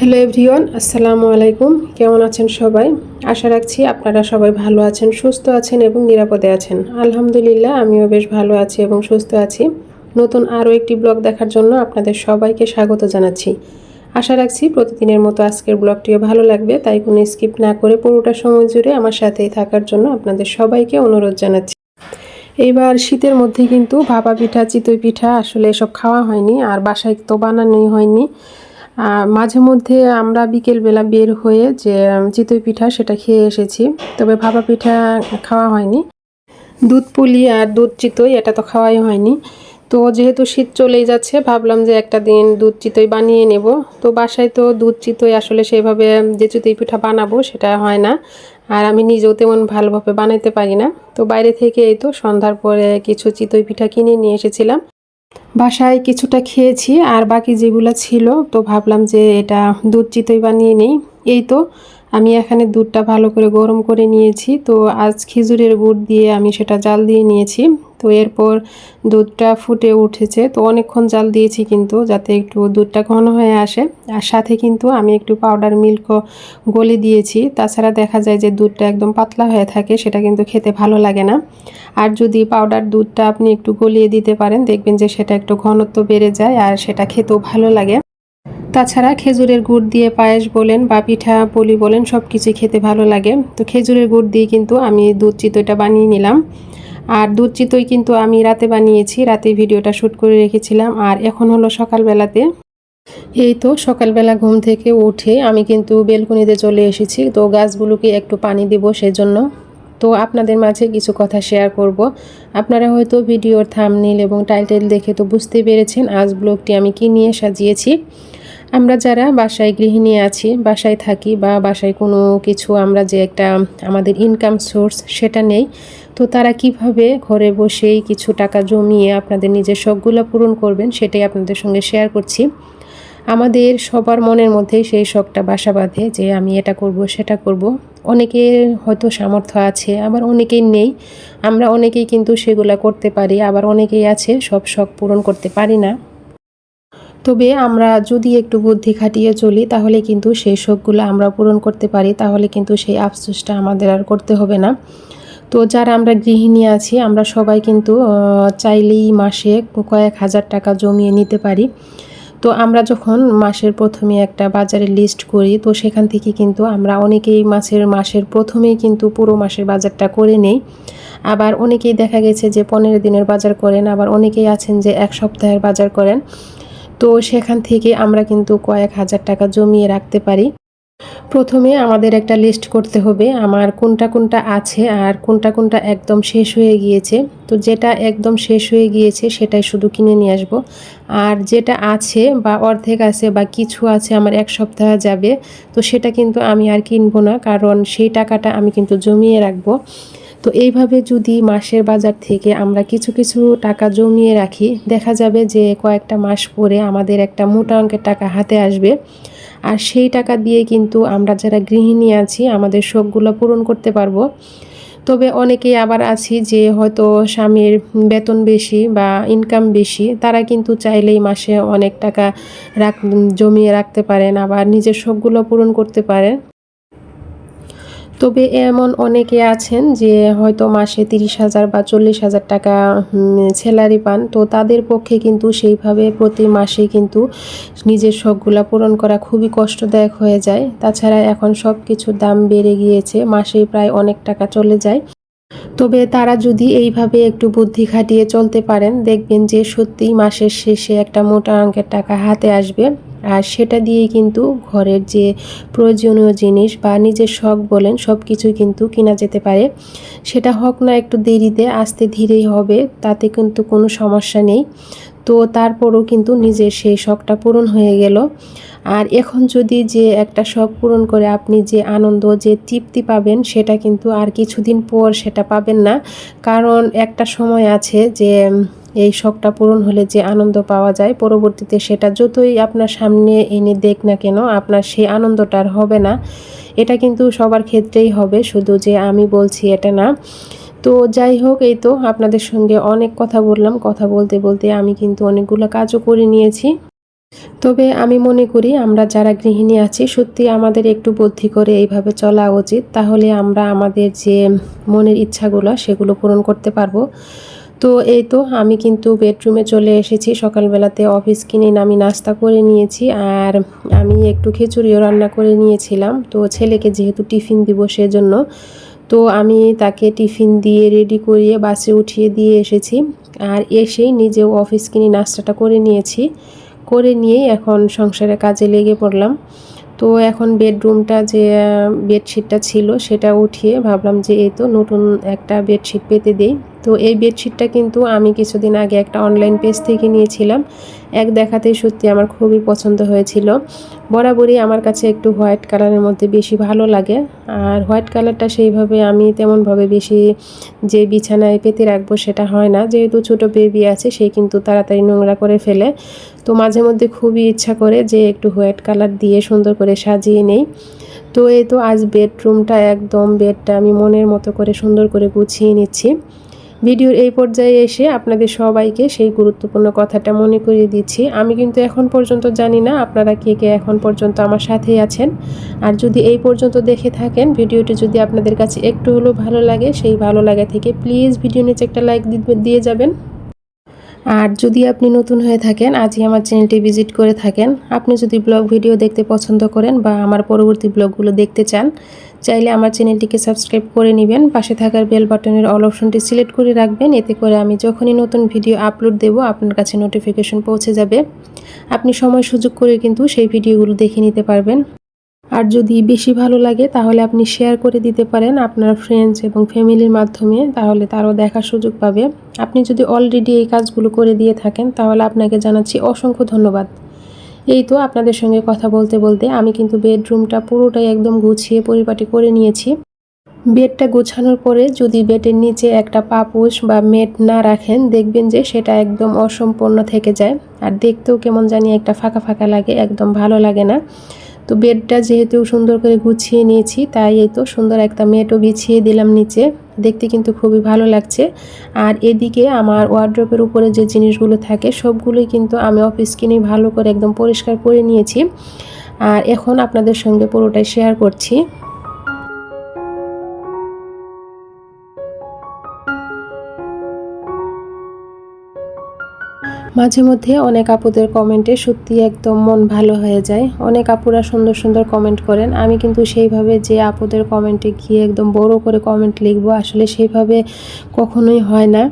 Hello everyone, আসসালামু আলাইকুম। কেমন আছেন সবাই? আশা রাখছি আপনারা সবাই ভালো আছেন, সুস্থ আছেন এবং নিরাপদে আছেন। আলহামদুলিল্লাহ, আমিও বেশ ভালো আছি এবং সুস্থ আছি। নতুন আরও একটি ব্লগ দেখার জন্য আপনাদের সবাইকে স্বাগত জানাচ্ছি। আশা রাখছি প্রতিদিনের মতো আজকের ব্লগটিও ভালো লাগবে, তাই কোনো স্কিপ না করে পুরোটা সময় জুড়ে আমার সাথেই থাকার জন্য আপনাদের সবাইকে অনুরোধ জানাচ্ছি। এইবার শীতের মধ্যে কিন্তু ভাপা পিঠা, চিতই পিঠা আসলে এসব খাওয়া হয়নি, আর বাসায় তো বানানোই হয়নি। মাঝে মধ্যে আমরা বিকেলবেলা বের হয়ে যে চিতই পিঠা সেটা খেয়ে এসেছি। তবে ভাপা পিঠা খাওয়া হয়নি। দুধ পুলি আর দুধ চিতই, এটা তো খাওয়াই হয়নি। তো যেহেতু শীত চলেই যাচ্ছে, ভাবলাম যে একটা দিন দুধ চিতই বানিয়ে নেব। তো বাসায় তো দুধ চিতই আসলে সেভাবে, যে চিতই পিঠা বানাবো সেটা হয় না। আর আমি নিজেও তেমন ভালোভাবে বানাইতে পারি না। তো বাইরে থেকে এই তো সন্ধ্যার পরে কিছু চিতই পিঠা কিনে নিয়ে এসেছিলাম। বাসায় কিছুটা খেয়েছি আর বাকি যেগুলো ছিল, তো ভাবলাম যে এটা দুধ চিতই বানিয়ে নেই। এই তো আমি এখানে দুধটা ভালো করে গরম করে নিয়েছি। তো আজ খেজুরের গুড় দিয়ে আমি সেটা জাল দিয়ে নিয়েছি। তো এরপর দুধটা ফুটে উঠেছে। তো অনেকক্ষণ জাল দিয়েছি কিন্তু, যাতে একটু দুধটা ঘন হয়ে আসে। আর সাথে কিন্তু আমি একটু পাউডার মিল্কও গলে দিয়েছি। তাছাড়া দেখা যায় যে দুধটা একদম পাতলা হয়ে থাকে, সেটা কিন্তু খেতে ভালো লাগে না। আর যদি পাউডার দুধটা আপনি একটু গলিয়ে দিতে পারেন, দেখবেন যে সেটা একটু ঘনত্ব বেড়ে যায় আর সেটা খেতেও ভালো লাগে। তাছাড়া খেজুরের গুড় দিয়ে পায়েস বলেন বা পিঠা, পুলি বলেন সব কিছুই খেতে ভালো লাগে। তো খেজুরের গুড় দিয়ে কিন্তু আমি দুধ চিতইটা বানিয়ে নিলাম। আর দুধ চিতই কিন্তু আমি রাতে বানিয়েছি রাতে ভিডিওটা শ্যুট করে রেখেছিলাম। আর এখন হলো সকালবেলাতে। এই তো সকালবেলা ঘুম থেকে উঠে আমি কিন্তু বেলকুনিতে চলে এসেছি। তো গাছগুলোকে একটু পানি দেব সেজন্য। তো আপনাদের মাঝে কিছু কথা শেয়ার করব। আপনারা হয়তো ভিডিওর থামনিল এবং টাইটেল দেখে তো বুঝতে পেরেছেন, আজ ব্লগটি আমি কি নিয়ে সাজিয়েছি। আমরা যারা বাসায় গৃহিণী আছি, বাসায় থাকি বা বাসায় কোনো কিছু আমরা যে একটা আমাদের ইনকাম সোর্স সেটা নেই, তো তারা কীভাবে ঘরে বসেই কিছু টাকা জমিয়ে আপনাদের নিজের শখগুলো পূরণ করবেন সেটাই আপনাদের সঙ্গে শেয়ার করছি। আমাদের সবার মনের মধ্যেই সেই শখটা বাসা বাঁধে যে আমি এটা করব, সেটা করব। অনেকের হয়তো সামর্থ্য আছে, আবার অনেকেই নেই। আমরা অনেকেই কিন্তু সেগুলো করতে পারি, আবার অনেকেই আছে সব শখ পূরণ করতে পারি না। তবে আমরা যদি একটু বুদ্ধি খাটিয়ে চলি, তাহলে কিন্তু সেই শোকগুলো আমরা পূরণ করতে পারি, তাহলে কিন্তু সেই আফসোসটা আমাদের আর করতে হবে না। তো যারা আমরা গৃহিণী আছি, আমরা সবাই কিন্তু চাইলেই মাসে কয়েক হাজার টাকা জমিয়ে নিতে পারি। তো আমরা যখন মাসের প্রথমে একটা বাজারের লিস্ট করি, তো সেখান থেকে কিন্তু আমরা অনেকেই মাসের মাসের প্রথমেই কিন্তু পুরো মাসের বাজারটা করে নেই। আবার অনেকেই দেখা গেছে যে পনেরো দিনের বাজার করেন, আবার অনেকেই আছেন যে এক সপ্তাহের বাজার করেন। তো সেখান থেকে আমরা কিন্তু কয়েক হাজার টাকা জমিয়ে রাখতে পারি। প্রথমে আমাদের একটা লিস্ট করতে হবে, আমার কোনটা কোনটা আছে আর কোনটা কোনটা একদম শেষ হয়ে গিয়েছে। তো যেটা একদম শেষ হয়ে গিয়েছে সেটাই শুধু কিনে নিয়ে আসব। আর যেটা আছে বা অর্ধেক আছে বা কিছু আছে আমার এক সপ্তাহ যাবে, তো সেটা কিন্তু আমি আর কিনবো না, কারণ সেই টাকাটা আমি কিন্তু জমিয়ে রাখব। তো এইভাবে যদি মাসের বাজার থেকে আমরা কিছু কিছু টাকা জমিয়ে রাখি, দেখা যাবে যে কয়েকটা মাস পরে আমাদের একটা মোটা অঙ্কের টাকা হাতে আসবে। আর সেই টাকা দিয়ে কিন্তু আমরা যারা গৃহিণী আছি, আমাদের শখগুলো পূরণ করতে পারব। তবে অনেকেই আবার আছি যে হয়তো স্বামীর বেতন বেশি বা ইনকাম বেশি, তারা কিন্তু চাইলেই মাসে অনেক টাকা রাখ, জমিয়ে রাখতে পারেন, আবার নিজের শখগুলো পূরণ করতে পারেন। তবে এমন অনেকে আছেন যে হয়তো মাসে তিরিশ হাজার বা চল্লিশ হাজার টাকা স্যালারি পান। তো তাদের পক্ষে কিন্তু সেইভাবে প্রতি মাসে কিন্তু নিজের শখগুলো পূরণ করা খুবই কষ্টদায়ক হয়ে যায়। তাছাড়া এখন সব কিছুর দাম বেড়ে গিয়েছে, মাসে প্রায় অনেক টাকা চলে যায়। তবে তারা যদি এইভাবে একটু বুদ্ধি খাটিয়ে চলতে পারেন, দেখবেন যে সত্যিই মাসের শেষে একটা মোটা অঙ্কের টাকা হাতে আসবে। আর সেটা দিয়ে কিন্তু ঘরের যে প্রয়োজনীয় জিনিস বা নিজের শখ বলেন সব কিছুই কিন্তু কিনা যেতে পারে। সেটা হোক না একটু দেরিতে, আস্তে ধীরেই হবে, তাতে কিন্তু কোনো সমস্যা নেই। তো তারপরও কিন্তু নিজের সেই শখটা পূরণ হয়ে গেল। আর এখন যদি যে একটা শখ পূরণ করে আপনি যে আনন্দ, যে তৃপ্তি পাবেন, সেটা কিন্তু আর কিছুদিন পর সেটা পাবেন না। কারণ একটা সময় আছে যে এই শখটা পূরণ হলে যে আনন্দ পাওয়া যায়, পরবর্তীতে সেটা যতই আপনার সামনে এনে দেখ না কেন, আপনার সেই আনন্দটা আর হবে না। এটা কিন্তু সবার ক্ষেত্রেই হবে, শুধু যে আমি বলছি এটা না। তো যাই হোক, এই তো আপনাদের সঙ্গে অনেক কথা বললাম। কথা বলতে বলতে আমি কিন্তু অনেকগুলো কাজও করে নিয়েছি। তবে আমি মনে করি আমরা যারা গৃহিণী আছি, সত্যি আমাদের একটু বুদ্ধি করে এইভাবে চলা উচিত। তাহলে আমরা আমাদের যে মনের ইচ্ছাগুলো, সেগুলো পূরণ করতে পারব। তো এই তো, আমি কিন্তু বেডরুমে চলে এসেছি। সকালবেলাতে অফিস কিনে আমি নাস্তা করে নিয়েছি আর আমি একটু খিচুড়িও রান্না করে নিয়েছিলাম। তো ছেলেকে যেহেতু টিফিন দিব সেজন্য, তো আমি তাকে টিফিন দিয়ে রেডি করিয়ে বাসে উঠিয়ে দিয়ে এসেছি। আর এসেই নিজেও অফিস কিনে নাস্তাটা করে নিয়েছি। করে নিয়েই এখন সংসারে কাজে লেগে পড়লাম। তো এখন বেডরুমটা যে বেডশিটটা ছিল সেটা উঠিয়ে ভাবলাম যে এই তো নতুন একটা বেডশিট পেতে দেই। তো এই বেডশিটটা কিন্তু আমি কিছুদিন আগে একটা অনলাইন পেজ থেকে নিয়েছিলাম। এক দেখাতেই সত্যি আমার খুবই পছন্দ হয়েছিল। বরাবরই আমার কাছে একটু হোয়াইট কালারের মধ্যে বেশি ভালো লাগে। আর হোয়াইট কালারটা সেইভাবে আমি তেমনভাবে বেশি যে বিছানায় পেতে রাখব সেটা হয় না। যেহেতু ছোট বেবি আছে, সে কিন্তু তাড়াতাড়ি নোংরা করে ফেলে। তো মাঝে মধ্যে খুবই ইচ্ছা করে যে একটু হোয়াইট কালার দিয়ে সুন্দর করে সাজিয়ে নেই। তো এই তো আজ বেডরুমটা একদম বেডটা আমি মনের মতো করে সুন্দর করে গুছিয়ে নিচ্ছি। ভিডিওর এই পর্যায়ে এসে আপনাদের সবাইকে সেই গুরুত্বপূর্ণ কথাটা মনে করিয়ে দিচ্ছি। আমি কিন্তু এখন পর্যন্ত জানি না আপনারা কে কে এখন পর্যন্ত আমার সাথেই আছেন। আর যদি এই পর্যন্ত দেখে থাকেন, ভিডিওটি যদি আপনাদের কাছে একটু হলেও ভালো লাগে, সেই ভালো লাগা থেকে প্লিজ ভিডিও নিচে একটা লাইক দিয়ে যাবেন। আর যদি আপনি নতুন হয়ে থাকেন, আজই আমার চ্যানেলটি ভিজিট করে থাকেন। আপনি যদি ব্লগ ভিডিও দেখতে পছন্দ করেন বা আমার পরবর্তী ব্লগগুলো দেখতে চান, চাইলে আমার চ্যানেলটিকে সাবস্ক্রাইব করে নেবেন। পাশে থাকার বেল বাটনের অল অপশনটি সিলেক্ট করে রাখবেন। এতে করে আমি যখনই নতুন ভিডিও আপলোড দেব, আপনার কাছে নোটিফিকেশন পৌঁছে যাবে। আপনি সময় সুযোগ করে কিন্তু সেই ভিডিওগুলো দেখে নিতে পারবেন। আর যদি বেশি ভালো লাগে, তাহলে আপনি শেয়ার করে দিতে পারেন আপনার ফ্রেন্ডস এবং ফ্যামিলির মাধ্যমে, তাহলে তারও দেখার সুযোগ পাবে। আপনি যদি অলরেডি এই কাজগুলো করে দিয়ে থাকেন, তাহলে আপনাকে জানাচ্ছি অসংখ্য ধন্যবাদ। এই তো আপনাদের সঙ্গে কথা বলতে বলতে আমি কিন্তু বেডরুমটা পুরোটাই একদম গুছিয়ে পরিপাটি করে নিয়েছি। বেডটা গোছানোর পরে যদি বেডের নিচে একটা পাপুস বা মেট না রাখেন, দেখবেন যে সেটা একদম অসম্পূর্ণ থেকে যায়। আর দেখতেও কেমন জানি একটা ফাঁকা ফাঁকা লাগে, একদম ভালো লাগে না। তো বেডটা যেহেতু সুন্দর করে গুছিয়ে নিয়েছি, তাই এই তো সুন্দর একটা মেটও বিছিয়ে দিলাম নিচে। দেখতে কিন্তু খুবই ভালো লাগছে। আর এদিকে আমার ওয়ার্ড্রপের উপরে যে জিনিসগুলো থাকে, সবগুলোই কিন্তু আমি অফিস কিনে ভালো করে একদম পরিষ্কার করে নিয়েছি। আর এখন আপনাদের সঙ্গে পুরোটাই শেয়ার করছি। মাঝে মধ্যে অনেক আপুদের কমেন্টে সত্যি একদম মন ভালো হয়ে যায়। অনেক আপুরা সুন্দর সুন্দর কমেন্ট করেন। আমি কিন্তু সেইভাবে যে আপুদের কমেন্টে গিয়ে একদম বড় করে কমেন্ট লিখব, আসলে সেইভাবে কখনোই হয় না।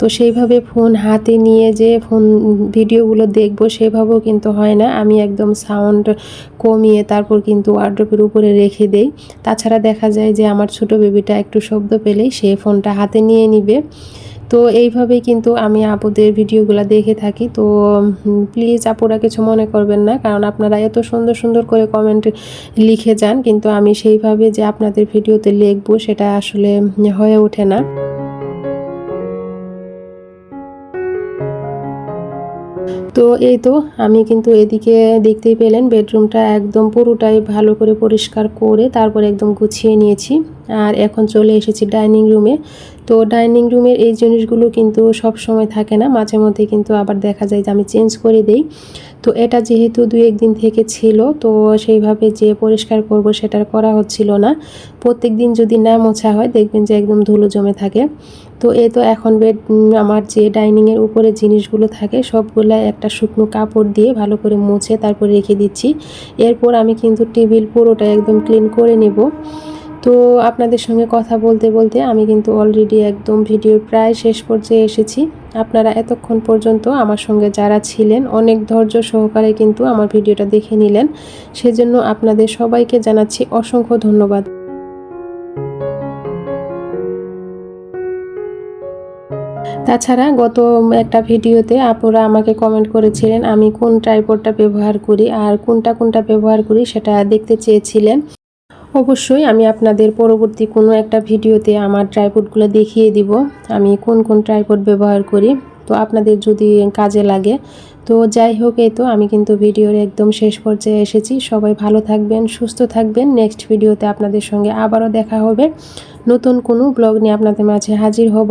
তো সেইভাবে ফোন হাতে নিয়ে যে ফোন ভিডিওগুলো দেখব, সেভাবেও কিন্তু হয় না। আমি একদম সাউন্ড কমিয়ে তারপর কিন্তু ওয়ার্ড্রপের উপরে রেখে দেই। তাছাড়া দেখা যায় যে আমার ছোট বেবিটা একটু শব্দ পেলেই সে ফোনটা হাতে নিয়ে নিবে। তো এইভাবেই কিন্তু আমি আপুদের ভিডিওগুলো দেখে থাকি। তো প্লিজ আপুরা কিছু মনে করবেন না, কারণ আপনারা এত সুন্দর সুন্দর করে কমেন্ট লিখে যান, কিন্তু আমি সেইভাবে যে আপনাদের ভিডিওতে লিখব সেটা আসলে হয়ে ওঠে না। তো এই তো, আমি কিন্তু এদিকে দেখতেই পেলেন বেডরুমটা একদম পুরোটাই ভালো করে পরিষ্কার করে তারপর একদম গুছিয়ে নিয়েছি। আর এখন চলে এসেছি ডাইনিং রুমে। তো ডাইনিং রুমের এই জিনিসগুলো কিন্তু সব সময় থাকে না, মাঝে মধ্যে কিন্তু আবার দেখা যায় যে আমি চেঞ্জ করে দেই। তো এটা যেহেতু দুই একদিন থেকে ছিল, তো সেইভাবে যে পরিষ্কার করব সেটা করা হচ্ছিল না। প্রত্যেক দিন যদি না মোছা হয় দেখবেন যে একদম ধুলো জমে থাকে। তো এ তো এখন বেড আমার যে ডাইনিংয়ের উপরে জিনিসগুলো থাকে সবগুলো একটা শুকনো কাপড় দিয়ে ভালো করে মুছে তারপর রেখে দিচ্ছি। এরপর আমি কিন্তু টেবিল পুরোটা একদম ক্লিন করে নেব। তো আপনাদের সঙ্গে কথা বলতে বলতে আমি কিন্তু অলরেডি একদম ভিডিওর প্রায় শেষ পর্যায়ে এসেছি। আপনারা এতক্ষণ পর্যন্ত আমার সঙ্গে যারা ছিলেন, অনেক ধৈর্য সহকারে কিন্তু আমার ভিডিওটা দেখে নিলেন। সেজন্য আপনাদের সবাইকে জানাচ্ছি অসংখ্য ধন্যবাদ। তাছাড়া গত একটা ভিডিওতে আপুরা আমাকে কমেন্ট করেছিলেন, আমি কোন ট্রাইপডটা ব্যবহার করি আর কোনটা কোনটা ব্যবহার করি সেটা দেখতে চেয়েছিলেন। অবশ্যই আমি আপনাদের পরবর্তী কোনো একটা ভিডিওতে আমার ট্রাইপডগুলো দেখিয়ে দিব, আমি কোন কোন ট্রাইপড ব্যবহার করি। তো আপনাদের যদি কাজে লাগে, তো যাই হোক এই তো, আমি কিন্তু ভিডিওর একদম শেষ পর্যায়ে এসেছি। সবাই ভালো থাকবেন, সুস্থ থাকবেন। নেক্সট ভিডিওতে আপনাদের সঙ্গে আবারও দেখা হবে। নতুন কোনো ব্লগ নিয়ে আপনাদের মাঝে হাজির হব।